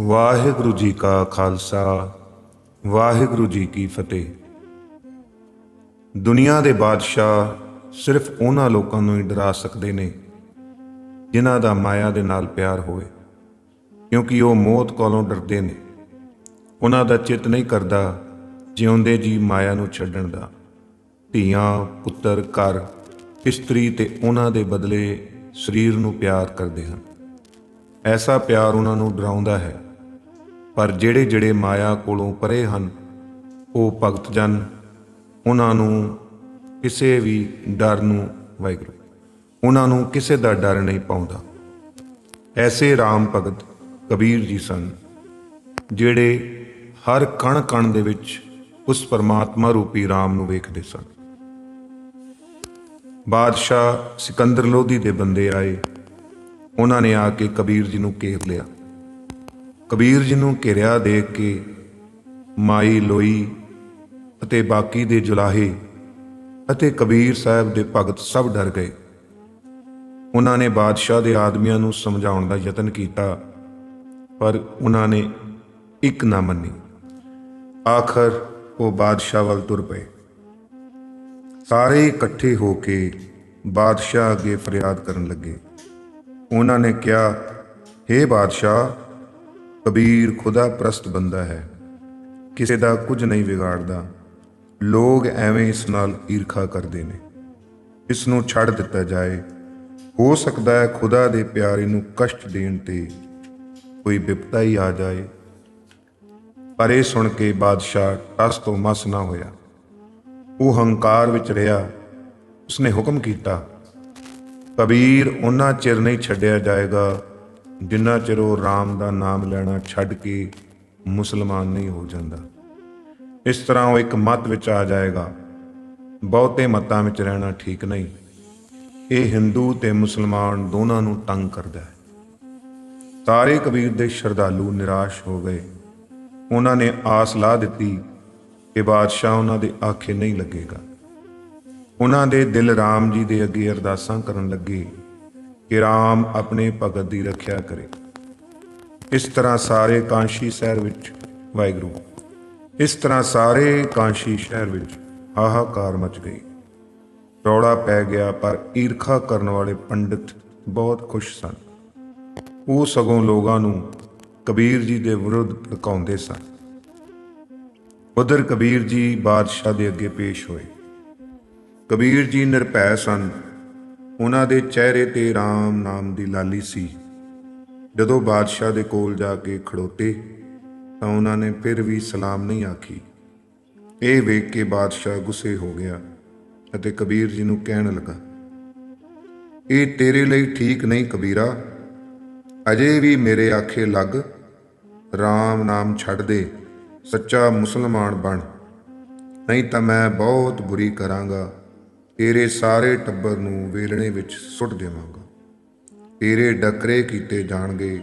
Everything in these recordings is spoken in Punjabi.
ਵਾਹਿਗੁਰੂ ਜੀ ਕਾ ਖਾਲਸਾ, ਵਾਹਿਗੁਰੂ ਜੀ ਕੀ ਫਤਿਹ। ਦੁਨੀਆ ਦੇ ਬਾਦਸ਼ਾਹ ਸਿਰਫ ਉਹਨਾਂ ਲੋਕਾਂ ਨੂੰ ਹੀ ਡਰਾ ਸਕਦੇ ਨੇ, ਜਿਨ੍ਹਾਂ ਦਾ ਮਾਇਆ ਦੇ ਨਾਲ ਪਿਆਰ ਹੋਵੇ, ਕਿਉਂਕਿ ਉਹ ਮੌਤ ਕੋਲੋਂ ਡਰਦੇ ਨੇ। ਉਹਨਾਂ ਦਾ ਚਿੱਤ ਨਹੀਂ ਕਰਦਾ ਜਿਉਂਦੇ ਜੀ ਮਾਇਆ ਨੂੰ ਛੱਡਣ ਦਾ। ਧੀਆਂ, ਪੁੱਤਰ, ਘਰ, ਇਸਤਰੀ ਤੇ ਉਹਨਾਂ ਦੇ ਬਦਲੇ ਸਰੀਰ ਨੂੰ ਪਿਆਰ ਕਰਦੇ ਹਨ। ਐਸਾ ਪਿਆਰ ਉਹਨਾਂ ਨੂੰ ਡਰਾਉਂਦਾ ਹੈ ਪਰ ਜਿਹੜੇ ਜਿਹੜੇ ਮਾਇਆ ਕੋਲੋਂ ਪਰੇ ਹਨ, ਉਹ ਭਗਤ ਜਨ, ਉਹਨਾਂ ਨੂੰ ਕਿਸੇ ਵੀ ਡਰ ਨੂੰ, ਵਾਹਿਗੁਰੂ, ਉਹਨਾਂ ਨੂੰ ਕਿਸੇ ਦਾ ਡਰ ਨਹੀਂ ਪਾਉਂਦਾ। ਐਸੇ ਰਾਮ ਭਗਤ ਕਬੀਰ ਜੀ ਸਨ, ਜਿਹੜੇ ਹਰ ਕਣ ਕਣ ਦੇ ਵਿੱਚ ਉਸ ਪਰਮਾਤਮਾ ਰੂਪੀ ਰਾਮ ਨੂੰ ਵੇਖਦੇ ਸਨ। ਬਾਦਸ਼ਾਹ ਸਿਕੰਦਰ ਲੋਧੀ ਦੇ ਬੰਦੇ ਆਏ, ਉਹਨਾਂ ਨੇ ਆ ਕੇ ਕਬੀਰ ਜੀ ਨੂੰ ਘੇਰ ਲਿਆ। ਕਬੀਰ ਜੀ ਨੂੰ ਘੇਰਿਆ ਦੇਖ ਕੇ ਮਾਈ ਲੋਈ ਅਤੇ ਬਾਕੀ ਦੇ ਜੁਲਾਹੇ ਅਤੇ ਕਬੀਰ ਸਾਹਿਬ ਦੇ ਭਗਤ ਸਭ ਡਰ ਗਏ। ਉਹਨਾਂ ਨੇ ਬਾਦਸ਼ਾਹ ਦੇ ਆਦਮੀਆਂ ਨੂੰ ਸਮਝਾਉਣ ਦਾ ਯਤਨ ਕੀਤਾ, ਪਰ ਉਹਨਾਂ ਨੇ ਇੱਕ ਨਾ ਮੰਨੀ। ਆਖਰ ਉਹ ਬਾਦਸ਼ਾਹ ਵੱਲ ਤੁਰ ਪਏ। ਸਾਰੇ ਇਕੱਠੇ ਹੋ ਕੇ ਬਾਦਸ਼ਾਹ ਅੱਗੇ ਫਰਿਆਦ ਕਰਨ ਲੱਗੇ। ਉਹਨਾਂ ਨੇ ਕਿਹਾ हे ਬਾਦਸ਼ਾਹ ਕਬੀਰ ਖੁਦਾ ਪ੍ਰਸਤ ਬੰਦਾ ਹੈ। ਕਿਸੇ ਦਾ ਕੁਝ ਨਹੀਂ ਵਿਗਾੜਦਾ। ਲੋਕ ਐਵੇਂ ਇਸ ਨਾਲ ਈਰਖਾ ਕਰਦੇ ਨੇ। ਇਸ ਨੂੰ ਛੱਡ ਦਿੱਤਾ ਜਾਏ। ਹੋ ਸਕਦਾ ਹੈ ਖੁਦਾ ਦੇ ਪਿਆਰੇ ਨੂੰ ਕਸ਼ਟ ਦੇਣ ਤੇ ਕੋਈ ਵਿਪਤਾ ਹੀ ਆ ਜਾਏ। ਪਰ ਇਹ ਸੁਣ ਕੇ ਬਾਦਸ਼ਾਹ ਟਸ ਤੋਂ ਮਸ ਨਾ ਹੋਇਆ। ਉਹ ਹੰਕਾਰ ਵਿੱਚ ਰਿਹਾ। ਉਸਨੇ ਹੁਕਮ ਕੀਤਾ, ਕਬੀਰ ਉਹਨਾਂ ਚਿਰ ਨਹੀਂ ਛੱਡਿਆ ਜਾਏਗਾ। ਜਿੰਨਾ ਚਿਰ ਉਹ RAM ਦਾ ਨਾਮ ਲੈਣਾ ਛੱਡ ਕੇ ਮੁਸਲਮਾਨ ਨਹੀਂ ਹੋ ਜਾਂਦਾ। ਇਸ ਤਰ੍ਹਾਂ ਉਹ ਇੱਕ ਮਤ ਵਿੱਚ ਆ ਜਾਏਗਾ, ਬਹੁਤੇ ਮਤਾਂ ਵਿੱਚ ਰਹਿਣਾ ਠੀਕ ਨਹੀਂ। ਇਹ ਹਿੰਦੂ ਤੇ ਮੁਸਲਮਾਨ ਦੋਨਾਂ ਨੂੰ ਤੰਗ ਕਰਦਾ ਹੈ। ਸਾਰੇ ਕਬੀਰ ਦੇ ਸ਼ਰਧਾਲੂ ਨਿਰਾਸ਼ ਹੋ ਗਏ। ਉਹਨਾਂ ਨੇ ਆਸ ਲਾ ਦਿੱਤੀ ਕਿ ਬਾਦਸ਼ਾਹ ਉਹਨਾਂ ਦੇ ਆਖੇ ਨਹੀਂ ਲੱਗੇਗਾ। ਉਹਨਾਂ ਦੇ ਦਿਲ RAM ਜੀ ਦੇ ਅੱਗੇ ਅਰਦਾਸਾਂ ਕਰਨ ਲੱਗੇ। ਕਿ RAM ਆਪਣੇ ਭਗਤ ਦੀ ਰੱਖਿਆ ਕਰੇ। ਇਸ ਤਰ੍ਹਾਂ ਸਾਰੇ ਕਾਂਸ਼ੀ ਸ਼ਹਿਰ ਵਿੱਚ ਵਾਹਿਗੁਰੂ। ਇਸ ਤਰ੍ਹਾਂ ਸਾਰੇ ਕਾਂਸ਼ੀ ਸ਼ਹਿਰ ਵਿੱਚ ਹਾਹਾਕਾਰ ਮਚ ਗਈ। ਰੌਲਾ ਪੈ ਗਿਆ, ਪਰ ਈਰਖਾ ਕਰਨ ਵਾਲੇ ਪੰਡਿਤ ਬਹੁਤ ਖੁਸ਼ ਸਨ। ਉਹ ਸਗੋਂ ਲੋਕਾਂ ਨੂੰ ਕਬੀਰ ਜੀ ਦੇ ਵਿਰੁੱਧ ਭੜਕਾਉਂਦੇ ਸਨ। ਉਧਰ ਕਬੀਰ ਜੀ ਬਾਦਸ਼ਾਹ ਦੇ ਅੱਗੇ ਪੇਸ਼ ਹੋਏ। ਕਬੀਰ ਜੀ ਨਿਰਭੈ ਸਨ। ਉਹਨਾਂ ਦੇ ਚਿਹਰੇ ਤੇ RAM ਨਾਮ ਦੀ ਲਾਲੀ ਸੀ। ਜਦੋਂ ਬਾਦਸ਼ਾਹ ਦੇ ਕੋਲ ਜਾ ਕੇ ਖੜੋਤੇ, ਤਾਂ ਉਹਨਾਂ ਨੇ ਫਿਰ ਵੀ ਸਲਾਮ ਨਹੀਂ ਆਖੀ। ਇਹ ਵੇਖ ਕੇ ਬਾਦਸ਼ਾਹ ਗੁੱਸੇ ਹੋ ਗਿਆ ਅਤੇ ਕਬੀਰ ਜੀ ਨੂੰ ਕਹਿਣ ਲੱਗਾ, ਇਹ ਤੇਰੇ ਲਈ ਠੀਕ ਨਹੀਂ ਕਬੀਰਾ। ਅਜੇ ਵੀ ਮੇਰੇ ਆਖੇ ਲੱਗ RAM ਨਾਮ ਛੱਡ ਦੇ, ਸੱਚਾ ਮੁਸਲਮਾਨ ਬਣ। ਨਹੀਂ ਤਾਂ ਮੈਂ ਬਹੁਤ ਬੁਰੀ ਕਰਾਂਗਾ। ਤੇਰੇ ਸਾਰੇ ਟੱਬਰ ਨੂੰ ਵੇਲਣੇ ਵਿੱਚ ਸੁੱਟ ਦੇਵਾਂਗਾ। ਤੇਰੇ ਡਕਰੇ ਕੀਤੇ ਜਾਣਗੇ।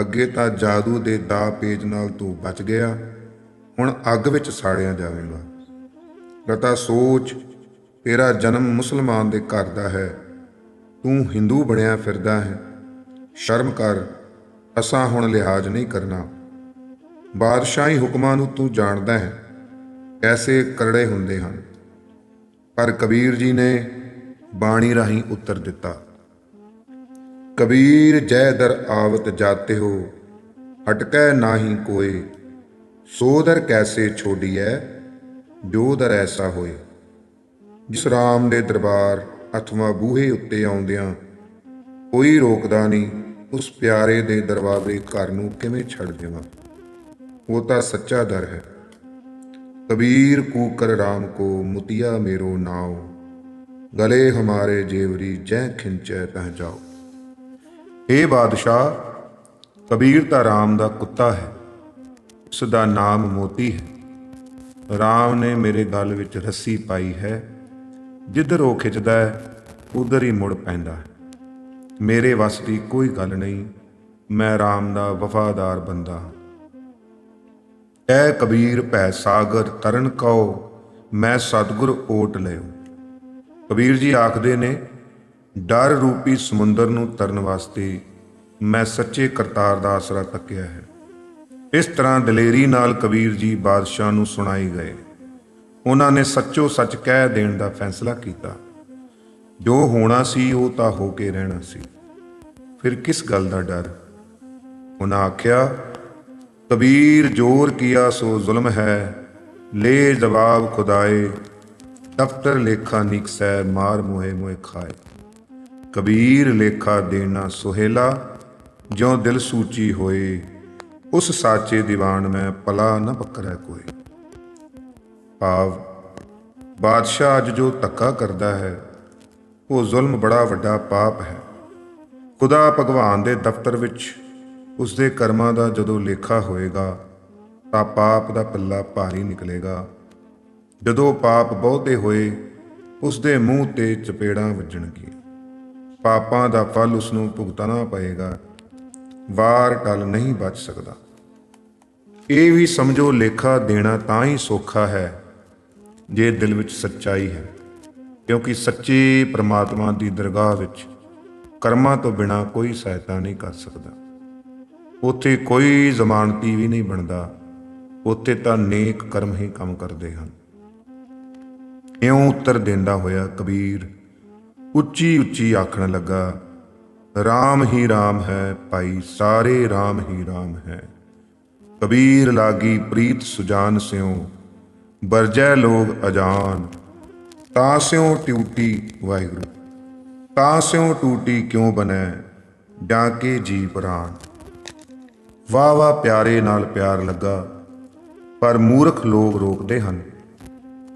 ਅੱਗੇ ਤਾਂ ਜਾਦੂ ਦੇ ਦਾ ਪੇਜ ਨਾਲ ਤੂੰ ਬਚ ਗਿਆ। ਹੁਣ ਅੱਗ ਵਿੱਚ ਸਾੜਿਆ ਜਾਵੇਂਗਾ। ਰਤਾ ਸੋਚ। ਤੇਰਾ ਜਨਮ ਮੁਸਲਮਾਨ ਦੇ ਘਰ ਦਾ ਹੈ। ਤੂੰ ਹਿੰਦੂ ਬਣਿਆ ਫਿਰਦਾ ਹੈ। ਸ਼ਰਮ ਕਰ। ਅਸਾਂ ਹੁਣ ਲਿਹਾਜ਼ ਨਹੀਂ ਕਰਨਾ। ਬਾਦਸ਼ਾਹੀ ਹੁਕਮਾਂ ਨੂੰ ਤੂੰ ਜਾਣਦਾ ਹੈ। ਐਸੇ ਕਰੜੇ ਹੁੰਦੇ ਹਨ। ਪਰ ਕਬੀਰ ਜੀ ਨੇ ਬਾਣੀ ਰਾਹੀਂ ਉੱਤਰ ਦਿੱਤਾ, ਕਬੀਰ ਜੈ ਦਰ ਆਵਤ ਜਾਤੇ ਹੋ, ਹਟਕੈ ਨਾਹੀ ਕੋਏ, ਸੋ ਦਰ ਕੈਸੇ ਛੋਡੀਐ, ਜੋ ਦਰ ਐਸਾ ਹੋਏ। ਜਿਸ ਰਾਮ ਦੇ ਦਰਬਾਰ ਅਥਵਾ ਬੂਹੇ ਉੱਤੇ ਆਉਂਦਿਆਂ ਕੋਈ ਰੋਕਦਾ ਨਹੀਂ, ਉਸ ਪਿਆਰੇ ਦੇ ਦਰਵਾਜ਼ੇ ਘਰ ਨੂੰ ਕਿਵੇਂ ਛੱਡ ਦੇਵਾਂ? ਉਹ ਤਾਂ ਸੱਚਾ ਦਰ ਹੈ। ਕਬੀਰ ਕੂਕਰ RAM ਕੋ ਮੁਤਿਆ ਮੇਰੋ ਨਾਉ, ਗਲੇ ਹਮਾਰੇ ਜੇਵਰੀ ਜੈ ਖਿੰਚੈ ਤਹ ਜਾਓ ਇਹ ਬਾਦਸ਼ਾਹ, ਕਬੀਰ ਤਾਂ RAM ਦਾ ਕੁੱਤਾ ਹੈ, ਉਸ ਦਾ ਨਾਮ ਮੋਤੀ ਹੈ। RAM ਨੇ ਮੇਰੇ ਗਲ ਵਿੱਚ ਰੱਸੀ ਪਾਈ ਹੈ, ਜਿੱਧਰ ਉਹ ਖਿੱਚਦਾ ਹੈ, ਉਧਰ ਹੀ ਮੁੜ ਪੈਂਦਾ ਹੈ। ਮੇਰੇ ਵਸ ਦੀ ਕੋਈ ਗੱਲ ਨਹੀਂ, ਮੈਂ RAM ਦਾ ਵਫਾਦਾਰ ਬੰਦਾ ਹਾਂ। ਐ ਕਬੀਰ ਭੈ ਸਾਗਰ ਤਰਨ ਕਉ, ਮੈਂ ਸਤਗੁਰ ਓਟ ਲਿਓ ਕਬੀਰ ਜੀ ਆਖਦੇ ਨੇ, ਡਰ ਰੂਪੀ ਸਮੁੰਦਰ ਨੂੰ ਤਰਨ ਵਾਸਤੇ ਮੈਂ ਸੱਚੇ ਕਰਤਾਰ ਦਾ ਆਸਰਾ ਤੱਕਿਆ ਹੈ। ਇਸ ਤਰ੍ਹਾਂ ਦਲੇਰੀ ਨਾਲ ਕਬੀਰ ਜੀ ਬਾਦਸ਼ਾਹ ਨੂੰ ਸੁਣਾਈ ਗਏ। ਉਹਨਾਂ ਨੇ ਸੱਚੋ ਸੱਚ ਕਹਿ ਦੇਣ ਦਾ ਫੈਸਲਾ ਕੀਤਾ। ਜੋ ਹੋਣਾ ਸੀ, ਉਹ ਤਾਂ ਹੋ ਕੇ ਰਹਿਣਾ ਸੀ। ਫਿਰ ਕਿਸ ਗੱਲ ਦਾ ਡਰ? ਉਹਨਾਂ ਆਖਿਆ ਕਬੀਰ ਜੋਰ ਕੀਆ ਸੋ ਜ਼ੁਲਮ ਹੈ ਲੈ ਜਵਾਬ ਖੁਦਾਏ, ਦਫਤਰ ਲੇਖਾ ਨਿਕਸੈ ਮਾਰ ਮੋਹੇ ਮੋਹਿ ਖਾਏ। ਕਬੀਰ ਲੇਖਾ ਦੇਣਾ ਸੁਹੇਲਾ, ਜਿਉ ਦਿਲ ਸੂਚੀ ਹੋਏ, ਉਸ ਸਾਚੇ ਦੀਵਾਨ ਮੈਂ ਪਲਾ ਨ ਪਕੜੈ ਕੋਈ ਭਾਵ, ਬਾਦਸ਼ਾਹ ਅੱਜ ਜੋ ਧੱਕਾ ਕਰਦਾ ਹੈ, ਉਹ ਜ਼ੁਲਮ ਬੜਾ ਵੱਡਾ ਪਾਪ ਹੈ। ਖੁਦਾ ਭਗਵਾਨ ਦੇ ਦਫ਼ਤਰ ਵਿੱਚ ਉਸ ਦੇ ਕਰਮਾਂ ਦਾ ਜਦੋਂ ਲੇਖਾ ਹੋਏਗਾ, ਤਾਂ ਪਾਪ ਦਾ ਪੱਲਾ ਭਾਰੀ ਨਿਕਲੇਗਾ। ਜਦੋਂ ਪਾਪ ਬਹੁਤੇ ਹੋਏ ਉਸ ਦੇ ਮੂੰਹ ਤੇ ਚਪੇੜਾਂ ਵੱਜਣਗੀਆਂ। ਪਾਪਾਂ ਦਾ ਫਲ ਉਸ ਨੂੰ ਭੁਗਤਣਾ ਪਏਗਾ। ਵਾਰ ਟਲ ਨਹੀਂ ਬਚ ਸਕਦਾ। ਇਹ ਵੀ ਸਮਝੋ ਲੇਖਾ ਦੇਣਾ ਤਾਂ ਹੀ ਸੌਖਾ ਹੈ, ਜੇ ਦਿਲ ਵਿੱਚ ਸੱਚਾਈ ਹੈ। ਕਿਉਂਕਿ ਸੱਚੇ ਪ੍ਰਮਾਤਮਾ ਦੀ ਦਰਗਾਹ ਵਿੱਚ ਕਰਮਾਂ ਤੋਂ ਬਿਨਾ ਕੋਈ ਸਹਾਇਤਾ ਨਹੀਂ ਕਰ ਸਕਦਾ। ਉੱਥੇ ਕੋਈ ਜ਼ਮਾਨਤੀ ਵੀ ਨਹੀਂ ਬਣਦਾ। ਉੱਥੇ ਤਾਂ ਨੇਕ ਕਰਮ ਹੀ ਕੰਮ ਕਰਦੇ ਹਨ। ਇਉਂ ਉੱਤਰ ਦਿੰਦਾ ਹੋਇਆ ਕਬੀਰ ਉੱਚੀ ਉੱਚੀ ਆਖਣ ਲੱਗਾ RAM ਹੀ RAM ਹੈ ਭਾਈ, ਸਾਰੇ RAM ਹੀ RAM ਹੈ। ਕਬੀਰ ਲਾਗੀ ਪ੍ਰੀਤ ਸੁਜਾਨ ਸਿਉ ਬਰਜੈ ਲੋਗ ਅਜਾਨ। ਤਾਂ ਸਿਉ ਟੂਟੀ ਵਾਹਿਗੁਰੂ, ਤਾਂ ਸਿਉ ਟੂਟੀ ਕਿਉ ਬਨੈ ਡਾਕੇ ਜੀ ਪ੍ਰਾਨ। ਵਾਹ ਵਾਹ ਪਿਆਰੇ ਨਾਲ ਪਿਆਰ ਲੱਗਾ। ਪਰ ਮੂਰਖ ਲੋਕ ਰੋਕਦੇ ਹਨ।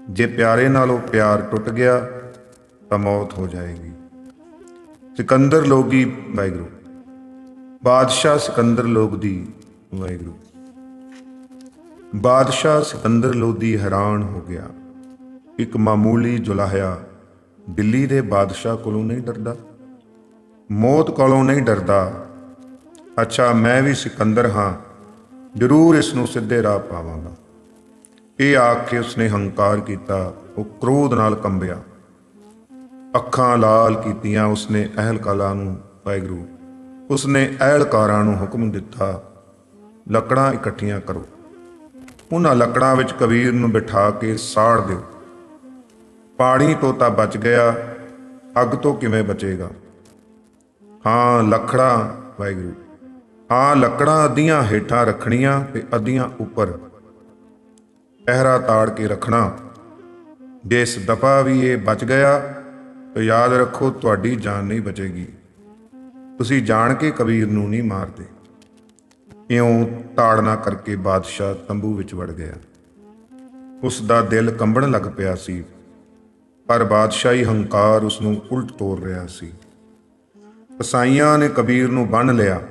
ਜੇ ਪਿਆਰੇ ਨਾਲੋਂ ਪਿਆਰ ਟੁੱਟ ਗਿਆ, ਤਾਂ ਮੌਤ ਹੋ ਜਾਏਗੀ। ਸਿਕੰਦਰ ਲੋਗੀ ਵਾਹਿਗੁਰੂ। ਬਾਦਸ਼ਾਹ ਸਿਕੰਦਰ ਦੀ ਵਾਹਿਗੁਰੂ। ਬਾਦਸ਼ਾਹ ਸਿਕੰਦਰ ਲੋਧੀ ਹੈਰਾਨ ਹੋ ਗਿਆ। ਇੱਕ ਮਾਮੂਲੀ ਜੁਲਾਹਿਆ ਦਿੱਲੀ ਦੇ ਬਾਦਸ਼ਾਹ ਕੋਲੋਂ ਨਹੀਂ ਡਰਦਾ। ਮੌਤ ਕੋਲੋਂ ਨਹੀਂ ਡਰਦਾ। ਅੱਛਾ, ਮੈਂ ਵੀ ਸਿਕੰਦਰ ਹਾਂ। ਜ਼ਰੂਰ ਇਸ ਨੂੰ ਸਿੱਧੇ ਰਾਹ ਪਾਵਾਂਗਾ। ਇਹ ਆਖ ਕੇ ਉਸਨੇ ਹੰਕਾਰ ਕੀਤਾ, ਉਹ ਕ੍ਰੋਧ ਨਾਲ ਕੰਬਿਆ। ਅੱਖਾਂ ਲਾਲ ਕੀਤੀਆਂ ਉਸਨੇ ਅਹਿਲਕਾਰਾਂ ਨੂੰ, ਵਾਹਿਗੁਰੂ। ਉਸਨੇ ਅਹਿਲਕਾਰਾਂ ਨੂੰ ਹੁਕਮ ਦਿੱਤਾ, ਲੱਕੜਾਂ ਇਕੱਠੀਆਂ ਕਰੋ। ਉਹਨਾਂ ਲੱਕੜਾਂ ਵਿੱਚ ਕਬੀਰ ਨੂੰ ਬਿਠਾ ਕੇ ਸਾੜ ਦਿਓ। ਪਾਣੀ ਤੋਂ ਤਾਂ ਬਚ ਗਿਆ, ਅੱਗ ਤੋਂ ਕਿਵੇਂ ਬਚੇਗਾ? ਹਾਂ, ਲੱਕੜਾਂ, ਵਾਹਿਗੁਰੂ। ਆ ਲੱਕੜਾਂ ਅੱਧੀਆਂ ਹੇਠਾਂ ਰੱਖਣੀਆਂ ਤੇ ਅੱਧੀਆਂ ਉੱਪਰ। ਪਹਿਰਾ ਤਾੜ ਕੇ ਰੱਖਣਾ। ਜੇ ਦਫਾ ਵੀ ਇਹ ਬਚ ਗਿਆ, ਤਾਂ ਯਾਦ ਰੱਖੋ ਤੁਹਾਡੀ ਜਾਨ ਨਹੀਂ ਬਚੇਗੀ। ਤੁਸੀਂ ਜਾਣ ਕੇ ਕਬੀਰ ਨੂੰ ਨਹੀਂ ਮਾਰਦੇ। ਇਉਂ ਤਾੜਨਾ ਕਰਕੇ ਬਾਦਸ਼ਾਹ ਤੰਬੂ ਵਿੱਚ ਵੜ ਗਿਆ। ਉਸ ਦਾ ਦਿਲ ਕੰਬਣ ਲੱਗ ਪਿਆ ਸੀ, ਪਰ ਬਾਦਸ਼ਾਹੀ ਹੰਕਾਰ ਉਸ ਨੂੰ ਉਲਟ ਤੋੜ ਰਿਹਾ ਸੀ। ਕਸਾਈਆਂ ਨੇ ਕਬੀਰ ਨੂੰ ਬੰਨ ਲਿਆ।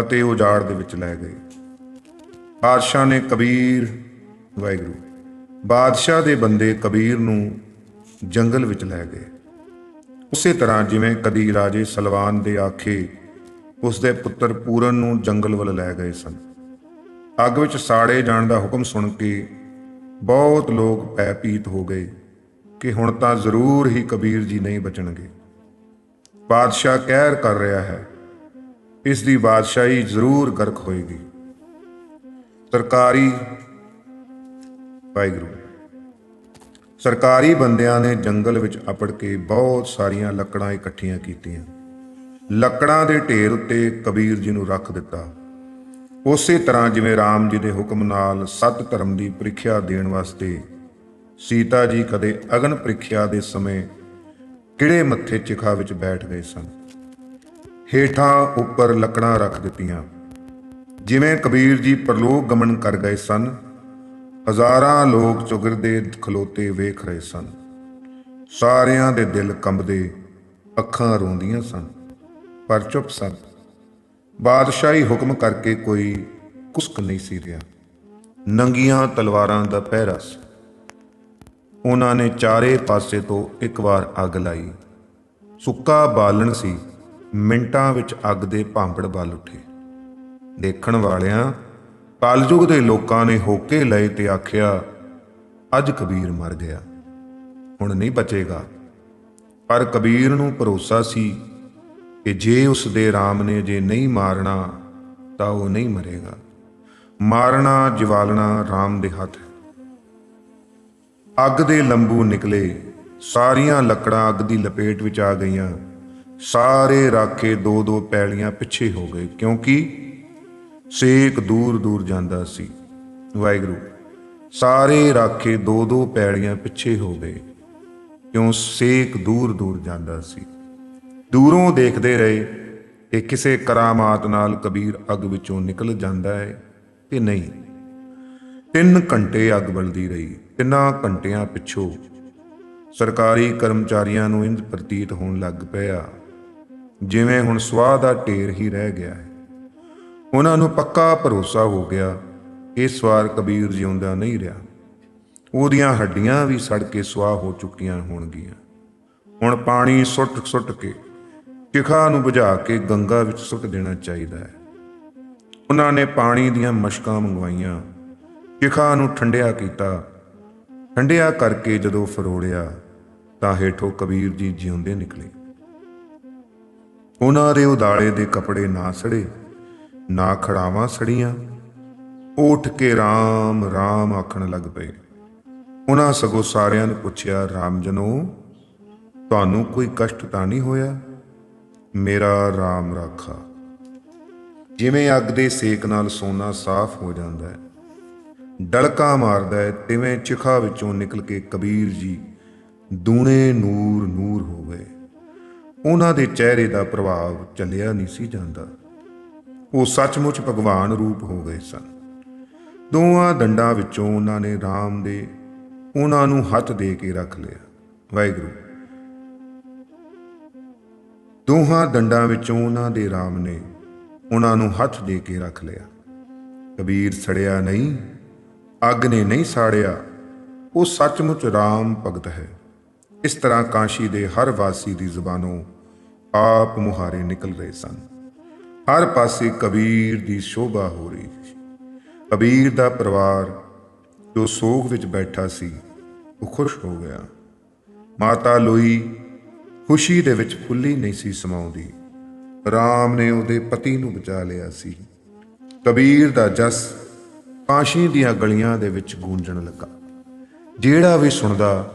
ਅਤੇ ਉਜਾੜ ਦੇ ਵਿੱਚ ਲੈ ਗਏ। ਪਾਤਸ਼ਾਹ ਨੇ ਕਬੀਰ, ਵਾਹਿਗੁਰੂ, ਬਾਦਸ਼ਾਹ ਦੇ ਬੰਦੇ ਕਬੀਰ ਨੂੰ ਜੰਗਲ ਵਿੱਚ ਲੈ ਗਏ। ਉਸੇ ਤਰ੍ਹਾਂ ਜਿਵੇਂ ਕਦੀ ਰਾਜੇ ਸਲਵਾਨ ਦੇ ਆਖੇ, ਉਸ ਦੇ ਪੁੱਤਰ ਪੂਰਨ ਨੂੰ ਜੰਗਲ ਵੱਲ ਲੈ ਗਏ ਸਨ। ਅੱਗ ਵਿੱਚ ਸਾੜੇ ਜਾਣ ਦਾ ਹੁਕਮ ਸੁਣ ਕੇ ਬਹੁਤ ਲੋਕ ਭੈਭੀਤ ਹੋ ਗਏ ਕਿ ਹੁਣ ਤਾਂ ਜ਼ਰੂਰ ਹੀ ਕਬੀਰ ਜੀ ਨਹੀਂ ਬਚਣਗੇ। ਬਾਦਸ਼ਾਹ ਕਹਿਰ ਕਰ ਰਿਹਾ ਹੈ ਇਸ ਦੀ ਬਾਦਸ਼ਾਹੀ ਜ਼ਰੂਰ ਗਰਕ ਹੋਏਗੀ। ਸਰਕਾਰੀ ਵਾਹਿਗੁਰੂ, ਸਰਕਾਰੀ ਬੰਦਿਆਂ ਨੇ ਜੰਗਲ ਵਿੱਚ ਅਪੜ ਕੇ ਬਹੁਤ ਸਾਰੀਆਂ ਲੱਕੜਾਂ ਇਕੱਠੀਆਂ ਕੀਤੀਆਂ। ਲੱਕੜਾਂ ਦੇ ਢੇਰ ਉੱਤੇ ਕਬੀਰ ਜੀ ਨੂੰ ਰੱਖ ਦਿੱਤਾ। ਉਸੇ ਤਰ੍ਹਾਂ ਜਿਵੇਂ ਰਾਮ ਜੀ ਦੇ ਹੁਕਮ ਨਾਲ ਸਤ ਧਰਮ ਦੀ ਪ੍ਰੀਖਿਆ ਦੇਣ ਵਾਸਤੇ ਸੀਤਾ ਜੀ ਕਦੇ ਅਗਨ ਪ੍ਰੀਖਿਆ ਦੇ ਸਮੇਂ ਕਿਹੜੇ ਮੱਥੇ ਚਿਖਾ ਵਿੱਚ ਬੈਠ ਗਏ ਸਨ। ਹੇਠਾਂ ਉੱਪਰ ਲੱਕੜਾਂ ਰੱਖ ਦਿੱਤੀਆਂ। ਜਿਵੇਂ ਕਬੀਰ ਜੀ ਪ੍ਰਲੋਕ ਗਮਨ ਕਰ ਗਏ ਸਨ, ਹਜ਼ਾਰਾਂ ਲੋਕ ਚੁਗਰਦੇ ਖਲੋਤੇ ਵੇਖ ਰਹੇ ਸਨ। ਸਾਰਿਆਂ ਦੇ ਦਿਲ ਕੰਬਦੇ, ਅੱਖਾਂ ਰੋਂਦੀਆਂ ਸਨ। ਪਰ ਚੁੱਪ ਸਨ। ਬਾਦਸ਼ਾਹੀ ਹੁਕਮ ਕਰਕੇ ਕੋਈ ਕੁਸਕ ਨਹੀਂ ਸੀ ਰਿਹਾ। ਨੰਗੀਆਂ ਤਲਵਾਰਾਂ ਦਾ ਪਹਿਰਾ ਸੀ। ਉਹਨਾਂ ਨੇ ਚਾਰੇ ਪਾਸੇ ਤੋਂ ਇੱਕ ਵਾਰ ਅੱਗ ਲਾਈ। ਸੁੱਕਾ ਬਾਲਣ ਸੀ। ਮਿੰਟਾਂ ਵਿੱਚ ਅੱਗ ਦੇ ਭਾਂਬੜ ਬਲ ਉੱਠੇ। ਦੇਖਣ ਵਾਲਿਆਂ, ਕਲਯੁਗ ਦੇ ਲੋਕਾਂ ਨੇ ਹੋਕੇ ਲਏ ਤੇ ਆਖਿਆ, ਅੱਜ ਕਬੀਰ ਮਰ ਗਿਆ। ਹੁਣ ਨਹੀਂ ਬਚੇਗਾ। ਪਰ ਕਬੀਰ ਨੂੰ ਭਰੋਸਾ ਸੀ ਕਿ ਜੇ ਉਸ ਦੇ RAM ਨੇ ਜੇ ਨਹੀਂ ਮਾਰਨਾ, ਤਾਂ ਉਹ ਨਹੀਂ ਮਰੇਗਾ। ਮਾਰਨਾ, ਜਵਾਲਣਾ RAM ਦੇ ਹੱਥ ਅੱਗ ਦੇ ਲੰਬੂ ਨਿਕਲੇ, ਸਾਰੀਆਂ ਲੱਕੜਾਂ ਅੱਗ ਦੀ ਲਪੇਟ ਵਿੱਚ ਆ ਗਈਆਂ। ਸਾਰੇ ਰਾਖੇ ਦੋ ਦੋ ਪੈਲੀਆਂ ਪਿੱਛੇ ਹੋ ਗਏ, ਕਿਉਂਕਿ ਸੇਕ ਦੂਰ ਦੂਰ ਜਾਂਦਾ ਸੀ। ਵਾਹਿਗੁਰੂ, ਸਾਰੇ ਰਾਖੇ ਦੋ ਦੋ ਪੈਲੀਆਂ ਪਿੱਛੇ ਹੋ ਗਏ, ਕਿਉਂ ਸੇਕ ਦੂਰ ਦੂਰ ਜਾਂਦਾ ਸੀ। ਦੂਰੋਂ ਦੇਖਦੇ ਰਹੇ ਕਿ ਕਿਸੇ ਕਰਾਮਾਤ ਨਾਲ ਕਬੀਰ ਅੱਗ ਵਿੱਚੋਂ ਨਿਕਲ ਜਾਂਦਾ ਹੈ ਕਿ ਨਹੀਂ। ਤਿੰਨ ਘੰਟੇ ਅੱਗ ਬਲਦੀ ਰਹੀ, ਤਿੰਨਾਂ ਘੰਟਿਆਂ ਪਿੱਛੋਂ ਸਰਕਾਰੀ ਕਰਮਚਾਰੀਆਂ ਨੂੰ ਇੰਜ ਪ੍ਰਤੀਤ ਹੋਣ ਲੱਗ ਪਿਆ। ਜਿਵੇਂ ਹੁਣ ਸਵਾਹ ਦਾ ਢੇਰ ਹੀ ਰਹਿ ਗਿਆ ਹੈ। ਉਹਨਾਂ ਨੂੰ ਪੱਕਾ ਭਰੋਸਾ ਹੋ ਗਿਆ ਇਸ ਵਾਰ ਕਬੀਰ ਜਿਉਂਦਾ ਨਹੀਂ ਰਿਹਾ। ਉਹਦੀਆਂ ਹੱਡੀਆਂ ਵੀ ਸੜ ਕੇ ਸੁਆਹ ਹੋ ਚੁੱਕੀਆਂ ਹੋਣਗੀਆਂ। ਹੁਣ ਪਾਣੀ ਸੁੱਟ ਸੁੱਟ ਕੇ, ਚਿਖਾ ਨੂੰ ਬੁਝਾ ਕੇ ਗੰਗਾ ਵਿੱਚ ਸੁੱਟ ਦੇਣਾ ਚਾਹੀਦਾ ਹੈ। ਉਹਨਾਂ ਨੇ ਪਾਣੀ ਦੀਆਂ ਮਸ਼ਕਾਂ ਮੰਗਵਾਈਆਂ। ਚਿਖਾ ਨੂੰ ਠੰਡਿਆ ਕੀਤਾ। ਠੰਡਿਆ ਕਰਕੇ ਜਦੋਂ ਫਰੋੜਿਆ, ਤਾਂ ਹੇਠੋਂ ਕਬੀਰ ਜੀ ਜਿਉਂਦੇ ਨਿਕਲੇ। ਉਹਨਾਂ ਦੇ ਉਦਾਲੇ ਦੇ ਕੱਪੜੇ ਨਾ ਸੜੇ, ਨਾ ਖੜਾਵਾਂ ਸੜੀਆਂ। ਉੱਠ ਕੇ ਰਾਮ ਰਾਮ ਆਖਣ ਲੱਗ ਪਏ। ਉਹਨਾਂ ਸਗੋਂ ਸਾਰਿਆਂ ਨੂੰ ਪੁੱਛਿਆ ਰਾਮ ਜਨੋ ਤੁਹਾਨੂੰ ਕੋਈ ਕਸ਼ਟ ਤਾਂ ਨਹੀਂ ਹੋਇਆ? ਮੇਰਾ ਰਾਮ ਰਾਖਾ। ਜਿਵੇਂ ਅੱਗ ਦੇ ਸੇਕ ਨਾਲ ਸੋਨਾ ਸਾਫ਼ ਹੋ ਜਾਂਦਾ ਹੈ, ਡਲਕਾ ਮਾਰਦਾ ਹੈ, ਤਿਵੇਂ ਚਿਖਾ ਵਿੱਚੋਂ ਨਿਕਲ ਕੇ ਕਬੀਰ ਜੀ ਦੂਣੇ ਨੂਰ ਨੂਰ ਹੋ ਗਏ। ਉਹਨਾਂ ਦੇ ਚਿਹਰੇ ਦਾ ਪ੍ਰਭਾਵ ਚੱਲਿਆ ਨਹੀਂ ਸੀ ਜਾਂਦਾ। ਉਹ ਸੱਚਮੁੱਚ ਭਗਵਾਨ ਰੂਪ ਹੋ ਗਏ ਸਨ। ਦੋਹਾਂ ਦੰਡਾਂ ਵਿੱਚੋਂ ਉਹਨਾਂ ਨੇ RAM ਦੇ ਉਹਨਾਂ ਨੂੰ ਹੱਥ ਦੇ ਕੇ ਰੱਖ ਲਿਆ। ਵਾਹਿਗੁਰੂ। ਦੋਹਾਂ ਦੰਡਾਂ ਵਿੱਚੋਂ ਉਹਨਾਂ ਦੇ RAM ਨੇ ਉਹਨਾਂ ਨੂੰ ਹੱਥ ਦੇ ਕੇ ਰੱਖ ਲਿਆ। ਕਬੀਰ ਸੜਿਆ ਨਹੀਂ, ਅੱਗ ਨੇ ਨਹੀਂ ਸਾੜਿਆ। ਉਹ ਸੱਚਮੁੱਚ RAM ਭਗਤ ਹੈ। ਇਸ ਤਰ੍ਹਾਂ ਕਾਸ਼ੀ ਦੇ ਹਰ ਵਾਸੀ ਦੀ ਜ਼ੁਬਾਨੋਂ ਆਪ ਮੁਹਾਰੇ ਨਿਕਲ ਰਹੇ ਸਨ। ਹਰ ਪਾਸੇ ਕਬੀਰ ਦੀ ਸ਼ੋਭਾ ਹੋ ਰਹੀ ਸੀ। ਕਬੀਰ ਦਾ ਪਰਿਵਾਰ ਜੋ ਸੋਗ ਵਿੱਚ ਬੈਠਾ ਸੀ, ਉਹ ਖੁਸ਼ ਹੋ ਗਿਆ। ਮਾਤਾ ਲੋਈ ਖੁਸ਼ੀ ਦੇ ਵਿੱਚ ਫੁੱਲੀ ਨਹੀਂ ਸੀ ਸਮਾਉਂਦੀ। ਰਾਮ ਨੇ ਉਹਦੇ ਪਤੀ ਨੂੰ ਬਚਾ ਲਿਆ ਸੀ। ਕਬੀਰ ਦਾ ਜਸ ਕਾਸ਼ੀ ਦੀਆਂ ਗਲੀਆਂ ਦੇ ਵਿੱਚ ਗੂੰਜਣ ਲੱਗਾ। ਜਿਹੜਾ ਵੀ ਸੁਣਦਾ,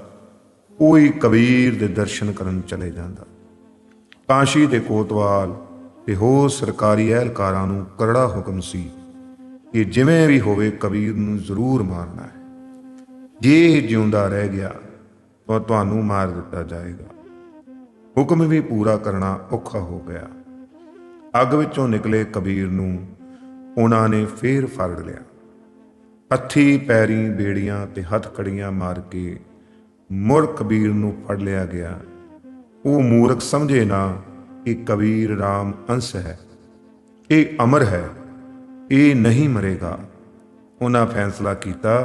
ਉਹ ਹੀ ਕਬੀਰ ਦੇ ਦਰਸ਼ਨ ਕਰਨ ਚਲੇ ਜਾਂਦਾ। ਕਾਸ਼ੀ ਦੇ ਕੋਤਵਾਲ ਤੇ ਹੋਰ ਸਰਕਾਰੀ ਅਹਿਲਕਾਰਾਂ ਨੂੰ ਕਰੜਾ ਹੁਕਮ ਸੀ ਕਿ ਜਿਵੇਂ ਵੀ ਹੋਵੇ ਕਬੀਰ ਨੂੰ ਜ਼ਰੂਰ ਮਾਰਨਾ ਹੈ। ਜੇ ਇਹ ਜਿਉਂਦਾ ਰਹਿ ਗਿਆ ਤਾਂ ਤੁਹਾਨੂੰ ਮਾਰ ਦਿੱਤਾ ਜਾਏਗਾ। ਹੁਕਮ ਵੀ ਪੂਰਾ ਕਰਨਾ ਔਖਾ ਹੋ ਗਿਆ। ਅੱਗ ਵਿੱਚੋਂ ਨਿਕਲੇ ਕਬੀਰ ਨੂੰ ਉਹਨਾਂ ਨੇ ਫੇਰ ਫੜ ਲਿਆ। ਹੱਥੀ ਪੈਰੀ ਬੇੜੀਆਂ ਤੇ ਹੱਥ ਕੜੀਆਂ ਮਾਰ ਕੇ ਮੁੜ ਕਬੀਰ ਨੂੰ ਫੜ ਲਿਆ ਗਿਆ। ਉਹ ਮੂਰਖ ਸਮਝੇ ਨਾ ਕਿ ਕਬੀਰ RAM ਅੰਸ਼ ਹੈ। ਇਹ ਅਮਰ ਹੈ। ਇਹ ਨਹੀਂ ਮਰੇਗਾ। ਉਹਨਾਂ ਫੈਸਲਾ ਕੀਤਾ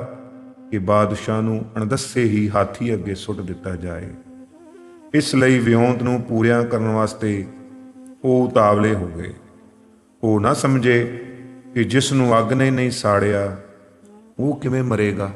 ਕਿ ਬਾਦਸ਼ਾਹ ਨੂੰ ਅਣਦੱਸੇ ਹੀ ਹਾਥੀ ਅੱਗੇ ਸੁੱਟ ਦਿੱਤਾ ਜਾਏ। ਇਸ ਲਈ ਵਿਉਂਤ ਨੂੰ ਪੂਰਿਆ ਕਰਨ ਵਾਸਤੇ ਉਹ ਉਤਾਵਲੇ ਹੋ ਗਏ। ਉਹ ਨਾ ਸਮਝੇ ਕਿ ਜਿਸ ਨੂੰ ਅੱਗ ਨੇ ਨਹੀਂ ਸਾੜਿਆ, ਉਹ ਕਿਵੇਂ ਮਰੇਗਾ?